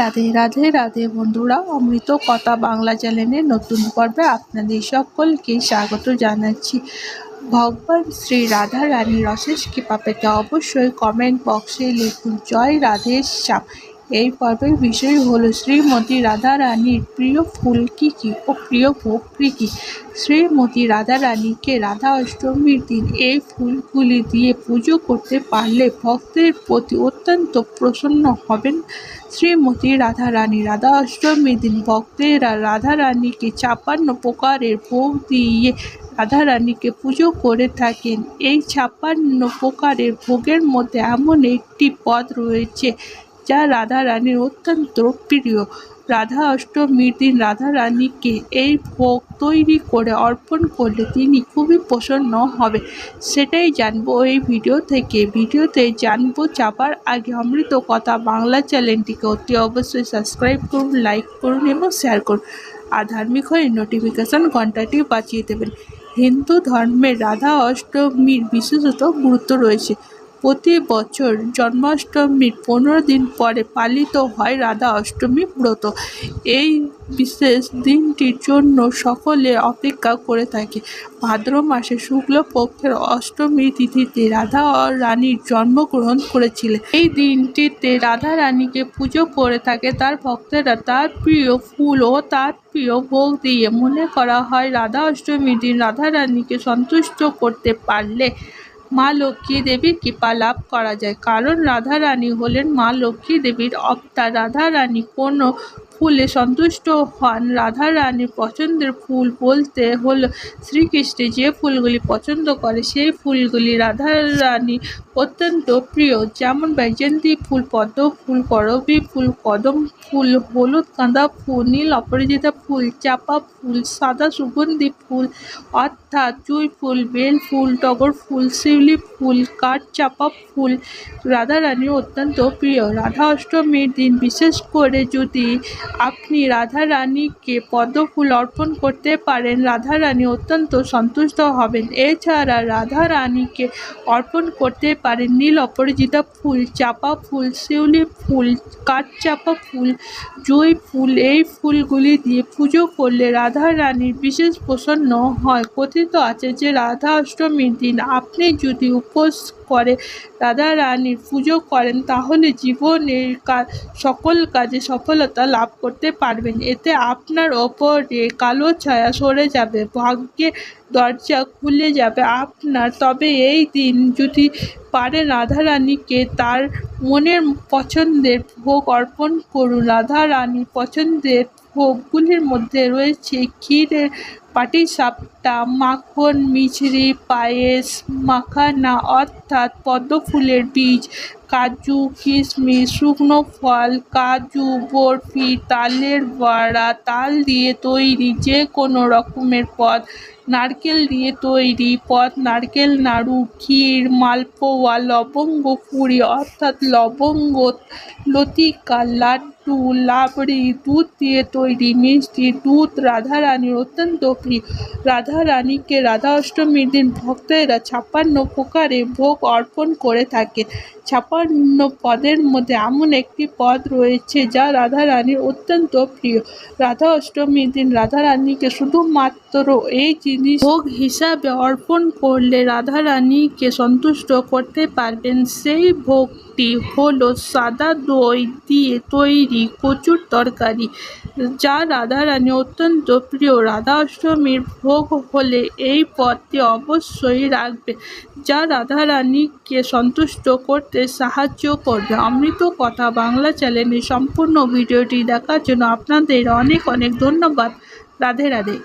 রাধে রাধে রাধে বন্ধুরা, অমৃত কথা বাংলা চ্যানেলের নতুন পর্বে আপনাদের সকলকে স্বাগত জানাচ্ছি। ভগবান শ্রী রাধা রানীর অশেষ কৃপা পেতে অবশ্যই কমেন্ট বক্সে লিখুন, জয় রাধে শ্যাম। এই পর্বের বিষয় হলো শ্রীমতী রাধা রানীর প্রিয় ফুল কী কী ও প্রিয় ভোগ কী কী? শ্রীমতী রাধা রানীকে রাধা অষ্টমীর দিন এই ফুলগুলি দিয়ে পুজো করতে পারলে ভক্তের প্রতি অত্যন্ত প্রসন্ন হবেন। শ্রীমতী রাধা রানী রাধা অষ্টমীর দিন ভক্তেরা রাধা রানীকে ছাপান্ন প্রকারের ভোগ দিয়ে রাধা রানীকে পুজো করে থাকেন। এই ছাপান্ন প্রকারের ভোগের মধ্যে এমন একটি পদ রয়েছে যা রাধা রানীর অত্যন্ত প্রিয়। রাধা অষ্টমীর দিন রাধা রানীকে এই ভোগ তৈরি করে অর্পণ করলে তিনি খুবই প্রসন্ন হবে। সেটাই জানব এই ভিডিও থেকে। ভিডিওতে জানব চাপার আগে অমৃত কথা বাংলা চ্যানেলটিকে অতি অবশ্যই সাবস্ক্রাইব করুন, লাইক করুন এবং শেয়ার করুন। আর ধার্মিক হয়ে নোটিফিকেশান ঘন্টাটি বাঁচিয়ে দেবেন। হিন্দু ধর্মে রাধা অষ্টমীর বিশেষত গুরুত্ব রয়েছে। প্রতি বছর জন্মাষ্টমীর পনেরো দিন পরে পালিত হয় রাধা অষ্টমী ব্রত। এই বিশেষ দিনটির জন্য সকলে অপেক্ষা করে থাকে। ভাদ্র মাসে শুক্লপক্ষের অষ্টমী তিথিতে রাধা ও রানীর জন্মগ্রহণ করেছিলেন। এই দিনটিতে রাধা রানীকে পুজো করে থাকে তার ভক্তেরা। তার প্রিয় ফুল ও তার প্রিয় ভোগ দিয়ে মনে করা হয়, রাধা অষ্টমীর দিন রাধা রানীকে সন্তুষ্ট করতে পারলে মা লক্ষ্মী দেবীর কৃপা লাভ করা যায়। কারণ রাধারানী হলেন মা লক্ষ্মী দেবীর অবতার রাধারানী কোনো ফুলে সন্তুষ্ট হন। রাধারানীর পছন্দের ফুল বলতে হল শ্রীকৃষ্ণ যে ফুলগুলি পছন্দ করে, সেই ফুলগুলি রাধারানী অত্যন্ত প্রিয়। যেমন বৈজন্তী ফুল, পদ্ম ফুল, করবী ফুল, কদম ফুল, হলুদ কাঁদা ফুল, নীল অপরাজিতা ফুল, চাপা ফুল, সাদা সুগন্ধি ফুল, অর্থাৎ জুঁই ফুল, বেল ফুল, টগর ফুল, শিউলি ফুল, কাঠ চাপা ফুল রাধারানীর অত্যন্ত প্রিয়। রাধা অষ্টমীর দিন বিশেষ করে যদি আপনি রাধা রানীকে পদ্ম ফুল অর্পণ করতে পারেন। রাধা রানী অত্যন্ত সন্তুষ্ট হবেন। এছাড়া রাধা রানীকে অর্পণ করতে পারেন নীল অপরাজিতা ফুল, চাপা ফুল, শিউলি ফুল, কাঠচাপা ফুল, জুঁই ফুল। এই ফুলগুলি দিয়ে পুজো করলে রাধা রানীর বিশেষ প্রসন্ন হয়। কথিত আছে যে রাধা অষ্টমীর দিন আপনি যদি উপোস করে রাধা রানীর পুজো করেন, তাহলে জীবনের সকল কাজে সফলতা লাভ করতে পারবেন। এতে আপনার ওপরে কালো ছায়া সরে যাবে, ভাগ্যে দরজা খুলে যাবে আপনার। তবে এই দিন যদি পারে রাধারানীকে তার মনের পছন্দের ভোগ অর্পণ করুন। রাধারানী পছন্দের ভোগগুলির মধ্যে রয়েছে ক্ষীরের পাটিসাপটা মাখন, মিছরি, পায়েস, মাখানা অর্থাৎ পদ্ম ফুলের বীজ, কাজু, কিশমিশ, শুকনো ফল, কাজু, বরফি, তালের বড়া, তাল দিয়ে তৈরি যে কোনো রকমের পদ, নারকেল দিয়ে তৈরি পদ, নারকেল, নাড়ু, ক্ষীর, মালপোয়া, লবঙ্গ পুরি অর্থাৎ লবঙ্গ, লতিকা, লাড্ডু, লাবড়ি, দুধ দিয়ে তৈরি মিষ্টি, দুধ, রাধারানীর অত্যন্ত প্রিয় রাধারানীকে রাধা অষ্টমীর দিন ভক্তেরা ছাপ্পান্ন প্রকারে ভোগ অর্পণ করে থাকে ছাপ্পান্ন পদের মধ্যে এমন একটি পদ রয়েছে যা রাধারানীর অত্যন্ত প্রিয়। রাধা অষ্টমীর দিন রাধারানীকে শুধুমাত্র এই জিনিস ভোগ হিসাবে অর্পণ করলে রাধারানীকে সন্তুষ্ট করতে পারবেন। সেই ভোগটি হলো সাদা দই দিয়ে তৈরি কচুর তরকারি, যা রাধারানী অত্যন্ত প্রিয়। রাধা অষ্টমীর ভোগ হলে এই পদটি অবশ্যই রাখবে, যা রাধারানীকে সন্তুষ্ট করতে সাহায্য করবে। অমৃত কথা বাংলা চ্যানেলে সম্পূর্ণ ভিডিওটি দেখার জন্য আপনাদের অনেক অনেক ধন্যবাদ। রাধে রাধে।